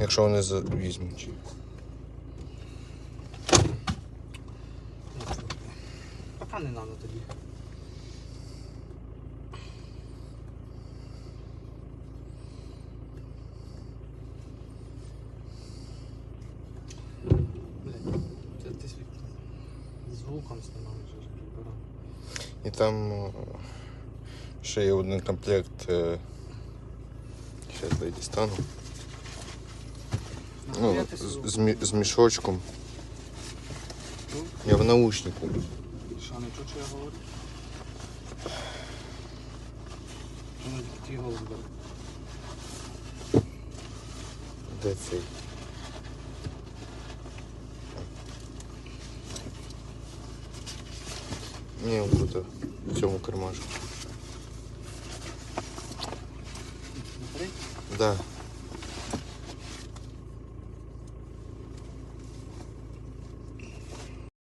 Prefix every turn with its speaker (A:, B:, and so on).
A: Якщо вони візьмуть.
B: Пока не надо тоді. Звуком знімаєш, я ж прибирав.
A: І там е, ще є один комплект. Зараз дай дістану. Ну, з, з, з мішочком. Я в наушнику.
B: Що, не чуть, що я говорю? Що не твій голос бере?
A: Де цей? Ні, он тут в цьому кармашку. Да.